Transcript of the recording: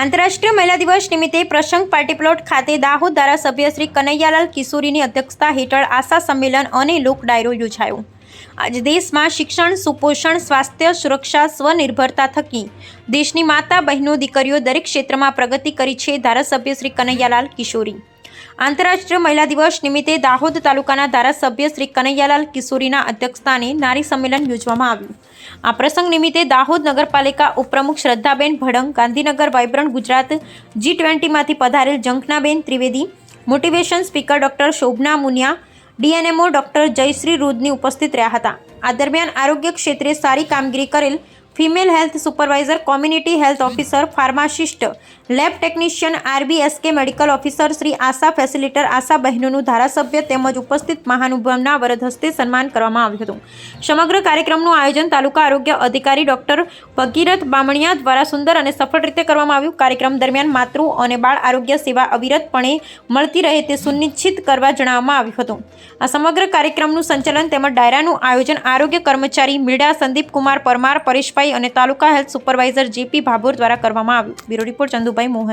આંતરરાષ્ટ્રીય મહિલા દિવસ નિમિત્તે પ્રસંગ પાર્ટી પ્લોટ ખાતે દાહોદ ધારાસભ્ય શ્રી કનૈયાલાલ કિશોરીની અધ્યક્ષતા હેઠળ આશા સંમેલન અને લોક ડાયરો યોજાયો. આજે દેશમાં શિક્ષણ, સુપોષણ, સ્વાસ્થ્ય, સુરક્ષા, સ્વનિર્ભરતા થકી દેશની માતા, બહેનો, દીકરીઓ દરેક ક્ષેત્રમાં પ્રગતિ કરી છે ધારાસભ્ય શ્રી કનૈયાલાલ કિશોરી. આંતરરાષ્ટ્રીય મહિલા દિવસ નિમિત્તે દાહોદ તાલુકાના ધારાસભ્ય શ્રી કનૈયાલાલ કિશોરીના અધ્યક્ષસ્થાને નારી સંમેલન યોજવામાં આવ્યું. આ પ્રસંગ નિમિત્તે દાહોદ નગરપાલિકા ઉપપ્રમુખ શ્રદ્ધાબેન ભડંગ, ગાંધીનગર વાઇબ્રન્ટ ગુજરાત જી ટ્વેન્ટીમાંથી પધારેલ Jankhanaben Trivedi, motivation speaker doctor Shobhana Muniya, DNMO doctor Jayshree Rudani ઉપસ્થિત રહ્યા હતા. આ દરમિયાન આરોગ્ય ક્ષેત્રે સારી કામગીરી કરેલ female health supervisor, community health officer, pharmacist lab technician RBSK medical officer Shri ASHA facilitator ASHA બહેનોનું ધારાસભ્ય તેમજ ઉપસ્થિત મહાનુભાવના વરદ હસ્તે સન્માન કરવામાં આવ્યું હતું. સમગ્ર કાર્યક્રમનું આયોજન તાલુકા આરોગ્ય અધિકારી ડોક્ટર ભગીરથ બામણિયા દ્વારા સુંદર અને સફળ રીતે કરવામાં આવ્યું. કાર્યક્રમ દરમિયાન માતૃ અને બાળ આરોગ્ય સેવા અવિરતપણે મળતી રહે તે સુનિશ્ચિત કરવા જણાવવામાં આવ્યું હતું. આ સમગ્ર કાર્યક્રમનું સંચાલન તેમજ ડાયરાનું આયોજન આરોગ્ય કર્મચારી મીડા સંદીપ કુમાર પરમાર, પરેશભાઈ અને taluka health supervisor JP Bhabhor દ્વારા કરવામાં આવ્યું. Bureau report Dubai Mohan